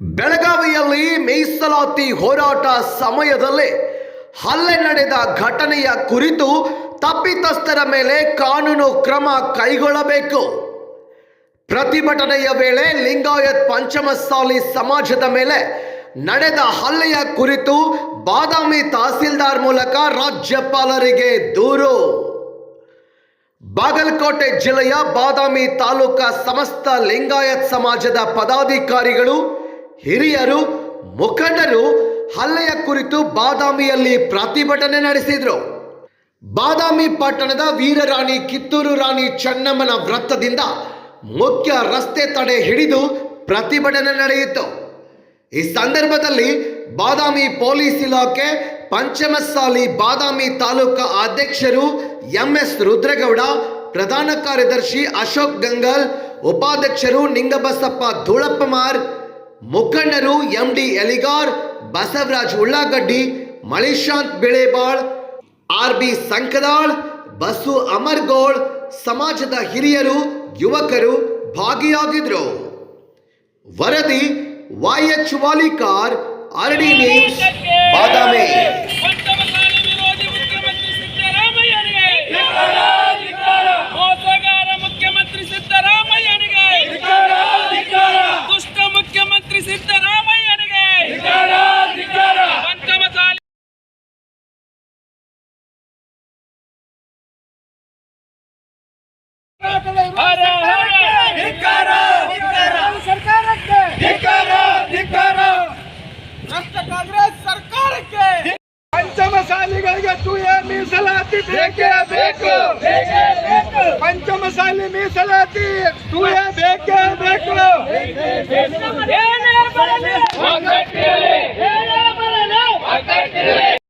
ಬೆಳಗಾವಿಯಲ್ಲಿ ಮೀಸಲಾತಿ ಹೋರಾಟ ಸಮಯದಲ್ಲಿ ಹಲ್ಲೆ ನಡೆದ ಘಟನೆಯ ಕುರಿತು ತಪ್ಪಿತಸ್ಥರ ಮೇಲೆ ಕಾನೂನು ಕ್ರಮ ಕೈಗೊಳ್ಳಬೇಕು. ಪ್ರತಿಭಟನೆಯ ವೇಳೆ ಲಿಂಗಾಯತ್ ಪಂಚಮಸಾಲಿ ಸಮಾಜದ ಮೇಲೆ ನಡೆದ ಹಲ್ಲೆಯ ಕುರಿತು ಬಾದಾಮಿ ತಹಸೀಲ್ದಾರ್ ಮೂಲಕ ರಾಜ್ಯಪಾಲರಿಗೆ ದೂರು. ಬಾಗಲಕೋಟೆ ಜಿಲ್ಲೆಯ ಬಾದಾಮಿ ತಾಲೂಕಾ ಸಮಸ್ತ ಲಿಂಗಾಯತ್ ಸಮಾಜದ ಪದಾಧಿಕಾರಿಗಳು ಹಿರಿಯರು, ಮುಖಂಡರು, ಹಲ್ಲೆಯ ಕುರಿತು ಬಾದಾಮಿಯಲ್ಲಿ ಪ್ರತಿಭಟನೆ ನಡೆಸಿದರು. ಬಾದಾಮಿ ಪಟ್ಟಣದ ವೀರರಾಣಿ ಕಿತ್ತೂರು ರಾಣಿ ಚೆನ್ನಮ್ಮನ ವೃತ್ತದಿಂದ ಮುಖ್ಯ ರಸ್ತೆ ತಡೆ ಹಿಡಿದು ಪ್ರತಿಭಟನೆ ನಡೆಯಿತು. ಈ ಸಂದರ್ಭದಲ್ಲಿ ಬಾದಾಮಿ ಪೊಲೀಸ್ ಇಲಾಖೆ ಪಂಚಮಸಾಲಿ ಬಾದಾಮಿ ತಾಲೂಕಾ ಅಧ್ಯಕ್ಷರು ಎಂಎಸ್ ರುದ್ರಗೌಡ, ಪ್ರಧಾನ ಕಾರ್ಯದರ್ಶಿ ಅಶೋಕ್ ಗಂಗಲ್, ಉಪಾಧ್ಯಕ್ಷರು ನಿಂಗಬಸಪ್ಪ ಧೂಳಪ್ಪಮಾರ್ ಮುಖಂಡರು MD Eligar, Basavaraj Ullagaddi, Malishanth Belebal, R B Sankadal, Basu Amargol, ಸಮಾಜದ ಹಿರಿಯರು, ಯುವಕರು ಭಾಗಿಯಾಗಿದ್ರು. ವರದಿ ವಾಲಿಕಾರ್ ಆರ್ಡಿ ನ್ಯೂಸ್, ಬಾದಾಮಿ. ಸಿದ್ದರಾಮಯ್ಯನಿಗೆ ಪಂಚಮಸಾಲಿ ಹರ ಹರ ಸರ್ಕಾರಕ್ಕೆ ಭ್ರಷ್ಟ ಕಾಂಗ್ರೆಸ್ ಸರ್ಕಾರಕ್ಕೆ ಪಂಚಮಸಾಲಿಗಳಿಗೆ ಟೂಯ ಮೀಸಲಾತಿ ಬೇಕೇ ಬೇಕು ಪಂಚಮಸಾಲಿ ಮೀಸಲಾತಿ ಟೂಯ ಬೇಕೇ ಬೇಕು করে